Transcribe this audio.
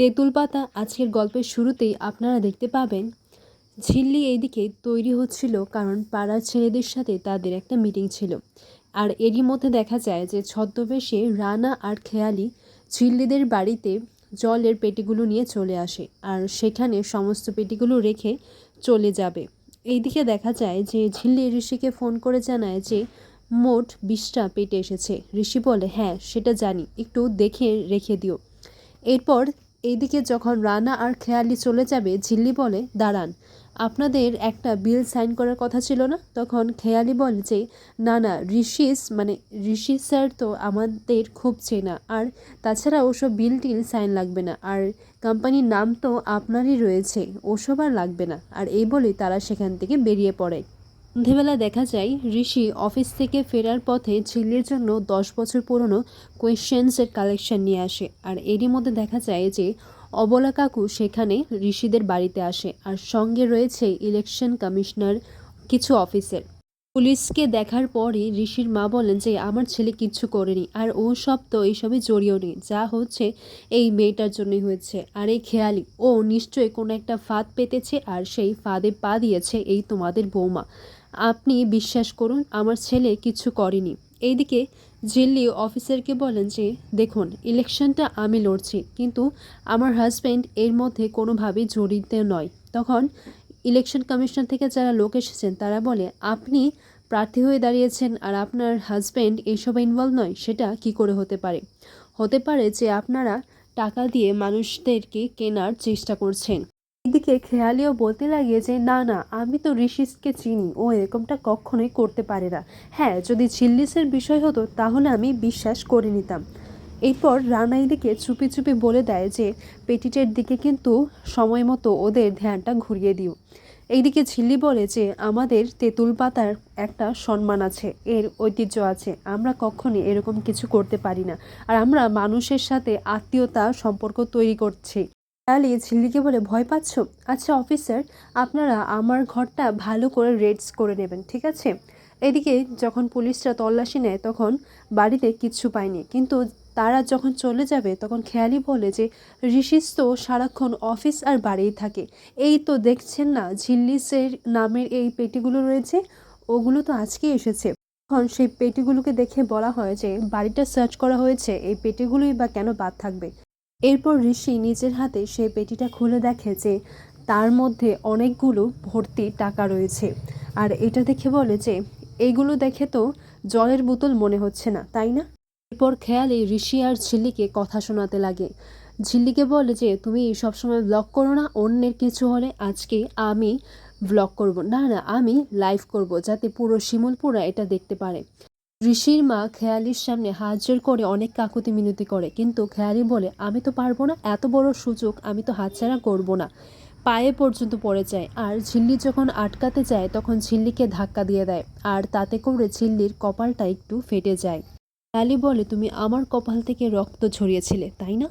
তেঁতুল পাতা আজকের গল্পের শুরুতেই আপনারা দেখতে পাবেন, ঝিল্লি এইদিকে তৈরি হচ্ছিল কারণ পাড়ার ছেলেদের সাথে তাদের একটা মিটিং ছিল। আর এরই মধ্যে দেখা যায় যে ছদ্মবেশে রানা আর খেয়ালি ঝিল্লিদের বাড়িতে জলের পেটিগুলো নিয়ে চলে আসে আর সেখানে সমস্ত পেটিগুলো রেখে চলে যাবে। এইদিকে দেখা যায় যে ঝিল্লি ঋষিকে ফোন করে জানায় যে মোট বিশটা পেটে এসেছে। ঋষি বলে হ্যাঁ সেটা জানি। একটু দেখে রেখে দিও। এরপর এইদিকে যখন রানা আর খেয়ালি চলে যাবে, ঝিল্লি বলে, দাঁড়ান, আপনাদের একটা বিল সাইন করার কথা ছিল না? তখন খেয়ালি বলে যে, না না, ঋষিস মানে ঋষি স্যার তো আমাদের খুব চেনা, আর তাছাড়া ওসব বিল টিল সাইন লাগবে না, আর কোম্পানির নাম তো আপনারই রয়েছে, ওসব আর লাগবে না। আর এই বলেই তারা সেখান থেকে বেরিয়ে পড়ে। সন্ধেবেলা দেখা যায়, ঋষি অফিস থেকে ফেরার পথে ঝিল্লির জন্য দশ বছর পুরনো কোয়েশ্চেন্সের কালেকশন নিয়ে আসে। আর এরই মধ্যে দেখা যায় যে, অবলা কাকু সেখানে ঋষিদের বাড়িতে আসে আর সঙ্গে রয়েছে ইলেকশন কমিশনার কিছু অফিসের। পুলিশকে দেখার পরই ঋষির মা বলেন যে, আমার ছেলে কিচ্ছু করেনি আর ও সব তো এইসবে জড়িয়েও নেই। যা হচ্ছে এই মেয়েটার জন্যই হয়েছে। আর এই খেয়ালি, ও নিশ্চয়ই কোনো একটা ফাঁদ পেতেছে আর সেই ফাঁদে পা দিয়েছে এই তোমাদের বৌমা। আপনি বিশ্বাস করুন, আমার ছেলে কিছু করেনি। এইদিকে জিল্লি অফিসারকে বলেন যে, দেখুন, ইলেকশনটা আমি লড়ছি, কিন্তু আমার হাজব্যান্ড এর মধ্যে কোনোভাবে জড়িত নয়। তখন ইলেকশন কমিশন থেকে যারা লোক এসেছেন, তারা বলে, আপনি প্রার্থী হয়ে দাঁড়িয়েছেন আর আপনার হাজব্যান্ড এইসব ইনভলভ নয়, সেটা কি করে হতে পারে? হতে পারে যে, আপনারা টাকা দিয়ে মানুষদেরকে কেনার চেষ্টা করছেন। এদিকে খেয়ালিও বলতে লাগে যে, না না, আমি তো ঋষিসকে চিনি, ও এরকমটা কখনোই করতে পারে না। হ্যাঁ যদি ঝিল্লিসের বিষয় হতো, তাহলে আমি বিশ্বাস করে নিতাম। এরপর রানা এদিকে চুপি চুপি বলে দেয় যে, পেটিটের দিকে কিন্তু সময় মতো ওদের ধ্যানটা ঘুরিয়ে দিও। এইদিকে ঝিল্লি বলে যে, আমাদের তেঁতুল পাতার একটা সম্মান আছে, এর ঐতিহ্য আছে। আমরা কখনই এরকম কিছু করতে পারি না। আর আমরা মানুষের সাথে আত্মীয়তা, সম্পর্ক তৈরি করছি। তাহলে ঝিল্লিকে বলে ভয় পাচ্ছ? আচ্ছা অফিসার, আপনারা আমার ঘরটা ভালো করে রেডস করে নেবেন, ঠিক আছে? এদিকে যখন পুলিশরা তল্লাশি নেয়, তখন বাড়িতে কিচ্ছু পায়নি। কিন্তু তারা যখন চলে যাবে, তখন খেয়ালি বলে যে, ঋষিস তো সারাক্ষণ অফিস আর বাড়িই থাকে। এই তো দেখছেন না, ঝিল্লিসের নামের এই পেটিগুলো রয়েছে, ওগুলো তো আজকে এসেছে। তখন সেই পেটিগুলোকে দেখে বলা হয় যে, বাড়িটা সার্চ করা হয়েছে, এই পেটিগুলোই বা কেন বাদ থাকবে? এরপর ঋষি নিজের হাতে সেই পেটিটা খুলে দেখে যে তার মধ্যে অনেকগুলো ভর্তি টাকা রয়েছে। আর এটা দেখে বলে যে এইগুলো দেখে তো জলের বোতল মনে হচ্ছে না, তাই না? এরপর খেয়ালে ঋষি আর ঝিল্লিকে কথা শোনাতে লাগে। ঝিল্লিকে বলে যে, তুমি সবসময় ব্লগ করো না, অন্যের কিছু হলে আজকে আমি ব্লগ করব। না না, আমি লাইভ করব, যাতে পুরো শিমুলপুরা এটা দেখতে পারে। ঋষির মা খেয়ালির সামনে হাজির করে অনেক কাকুতি মিনতি করে। কিন্তু খেয়ালি বলে, আমি তো পারব না, এত বড় সুযোগ আমি তো হাতছাড়া করব না। পায়ে পর্যন্ত পড়ে যায়, আর ঝিল্লি যখন আটকাতে যায়, তখন ঝিল্লিকে ধাক্কা দিয়ে দেয়, আর তাতে করে ঝিল্লির কপালটা একটু ফেটে যায়। খেয়ালি বলে, তুমি আমার কপাল থেকে রক্ত ঝরিয়েছিলে, তাই না?